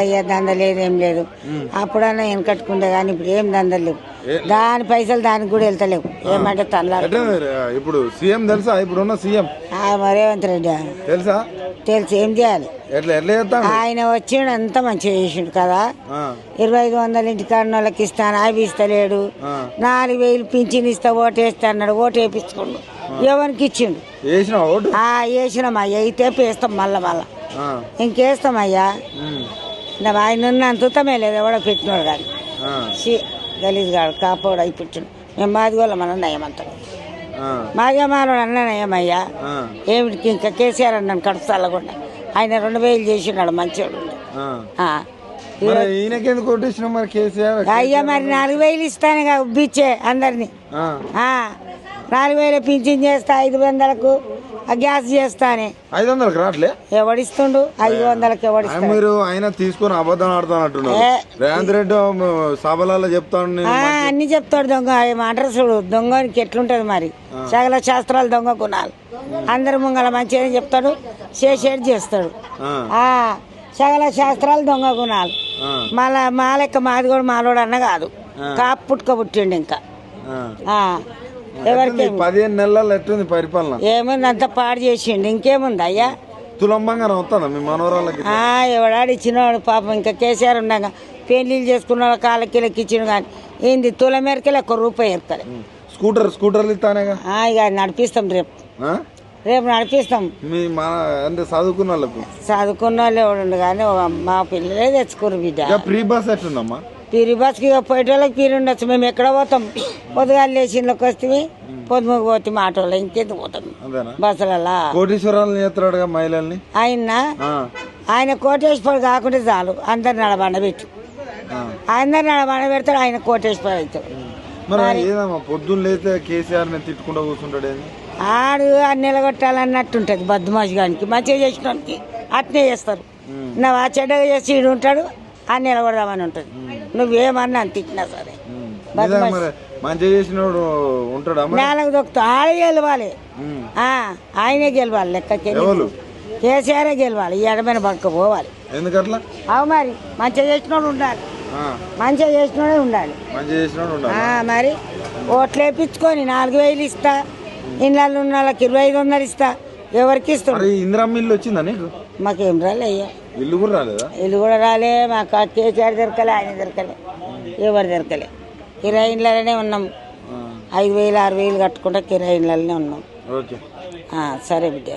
అయ్యా దంద లేదు ఏం లేదు. అప్పుడన్నా వెనకట్టుకుంటే కానీ ఇప్పుడు ఏం దందలు లేవు. దాని పైసలు దానికి కూడా వెళ్తలేవు. ఏమంటే తనలాడు మరి, ఇప్పుడు సీఎం తెలుసా? ఇప్పుడున్న సీఎం. రేవంత్ రెడ్డి. తెలుసా? తెలిసి ఏం చేయాలి? ఆయన వచ్చిండు అంత మంచిగా చేసిండు కదా. ఇరవై ఐదు వందల ఇంటి వాళ్ళకి ఇస్తాను అవి ఇస్తలేడు. నాలుగు వేలు పింఛన్ ఇస్తా ఓటు వేస్తా అన్నాడు ఓటు వేపించుకోండు. ఎవరికి ఇచ్చిండు? వేసిన ఓటు? ఆ వేసినాం అయ్యా అయితే వేస్తాం మళ్ళా మళ్ళా. ఆ, ఇంకేస్తాం అయ్యా? ఉమ్, నా ఆయన ఉన్నంత ఉత్తమే లేదు ఎవడో పెట్టినాడు కానీ. సి గలీజ్ గాడు కాపోడు అయి పెట్టిండు. మేము మాది వాళ్ళ మన నయమంతాం మాదిగా మానవుడు అన్న నయమయ్యా. ఆ, ఏమిటికి ఇంకా కేసీఆర్ అన్నాను కడుపు చల్లకుండా ఆయన రెండు వేలు చేసినాడు మంచివాడు అయ్యా మరి నాలుగు వేలు ఇస్తానుగా ఉబ్బిచ్చే అందరినీ. నాలుగు వేలు పింఛన్ చేస్తా ఐదు వందలకు ఆ గ్యాస్ చేస్తానే ఐదు వందలకు రావట్లే ఎవడిస్తుండు? ఐదు వందలకు ఎవడిస్తాడు? మీరు ఆయన తీసుకొని అబద్ధం ఆడుతానంటున్నారు ఏ. రేవంత్ రెడ్డి సభలలో చెప్తాను అన్ని చెప్తాడు దొంగ. ఏమంటారు చూడు దొంగనికి ఎట్లుంటది మరి? సకల శాస్త్రాలు దొంగ గుణాలు. అందరి ముంగల మంచిగా చెప్తాడు చేసేది చేస్తాడు. సకల శాస్త్రాలు దొంగ గుణాలు. మళ్ళా మా లెక్క మాది కూడా మాలోడు అన్న కాదు. కాపు పుట్టుక పుట్టిండు ఇంకా. ఎవరికి? పదిహేను నెలల్లో ఎట్లుంది పరిపాలన? ఏముంది? అంత పాడు చేసిండు. ఇంకేముంది అయ్యా? తులం బంగారం వస్తుందా మీ మనవరాళ్ళకి? ఎవడాడు ఇచ్చినవాడు పాపం. ఇంకా కేసీఆర్ ఉండగా పెళ్ళిళ్ళు చేసుకున్నాడు కాళ్ళకి ఇచ్చిండు కానీ ఏంది? తుల మేరకెళ్ళి ఒక్క రూపాయి ఎక్కలే స్కూటర్ స్కూటర్లు ఇస్తానేగా? ఇక నడిపిస్తాం రేపు? రేపు నడిపిస్తాం. మీ మన అంటే చదువుకున్న వాళ్ళకు? చదువుకున్న వాళ్ళు ఎవడు కానీ మా పిల్లలే తెచ్చుకోరు బిడ్డ. ఫ్రీ బస్ ఎట్లుందమ్మా పీరి బస్కి పోయేటోళ్ళకి పీరి ఉండొచ్చు. మేము ఎక్కడ పోతాం? పొద్దుగాలు లేచిలోకి వస్తే పొద్దుముకు పోతే ఆటోలో ఇంకెందుకు పోతాం? బస్సులలో. కోటీశ్వరాలను మహిళల్ని? ఆయన? ఆ, ఆయన కోటేశ్వరుడు కాకుండా చాలు. అందరు నడబండబెట్టు ఆ. అందరు నడబండబెడతాడు ఆయన కోటేశ్వరుడు అవుతాడు. పొద్దున్న లేతే కేసీఆర్ని తిట్టుకుంటూ కూర్చుంటాడు ఆడు నిలగొట్టాలన్నట్టుంటది బద్మాషి గానికి మంచిగా చేసినోనికి. అట్నే చేస్తారు. ఆ చెడ్డగా చేసి ఈడు ఉంటాడు అని నిలబడదామని ఉంటుంది. నువ్వేమన్నా అని తిట్టినా సరే. చేసినోడు ఉంటాడా మరి? నేలకు దొక్కుతా. ఆడే గెలవాలి. ఆయనే గెలవాలి లెక్కకి. కేసీఆర్ గెలవాలి. ఈ ఎడమైన పక్క పోవాలి. ఎందుకట్లా? అవు మరి మంచిగా చేసినోడు ఉండాలి. మంచిగా చేసినోడే ఉండాలి. మరి ఓట్లు వేయించుకొని నాలుగు వేలు ఇస్తా. ఇళ్ళల్లో ఉన్న వాళ్ళకి ఇరవై ఐదు వందలు ఇస్తా. ఎవరికి ఇస్తాడు? మరి ఇందిరమ్మ ఇల్లు వచ్చిందా నీకు? మాకేం రాలే అయ్యా ఇల్లు కూడా రాలేదా? ఇల్లు కూడా రాలే మాకు కేసీఆర్ దొరకలే ఆయన దొరకలే ఎవరు దొరకలే. కిరాయి ఇళ్ళలోనే ఉన్నాం ఐదు వేలు ఆరు వేలు కట్టుకుంటా కిరాయి ఇళ్ళలోనే ఉన్నాం సరే బిడ్డ.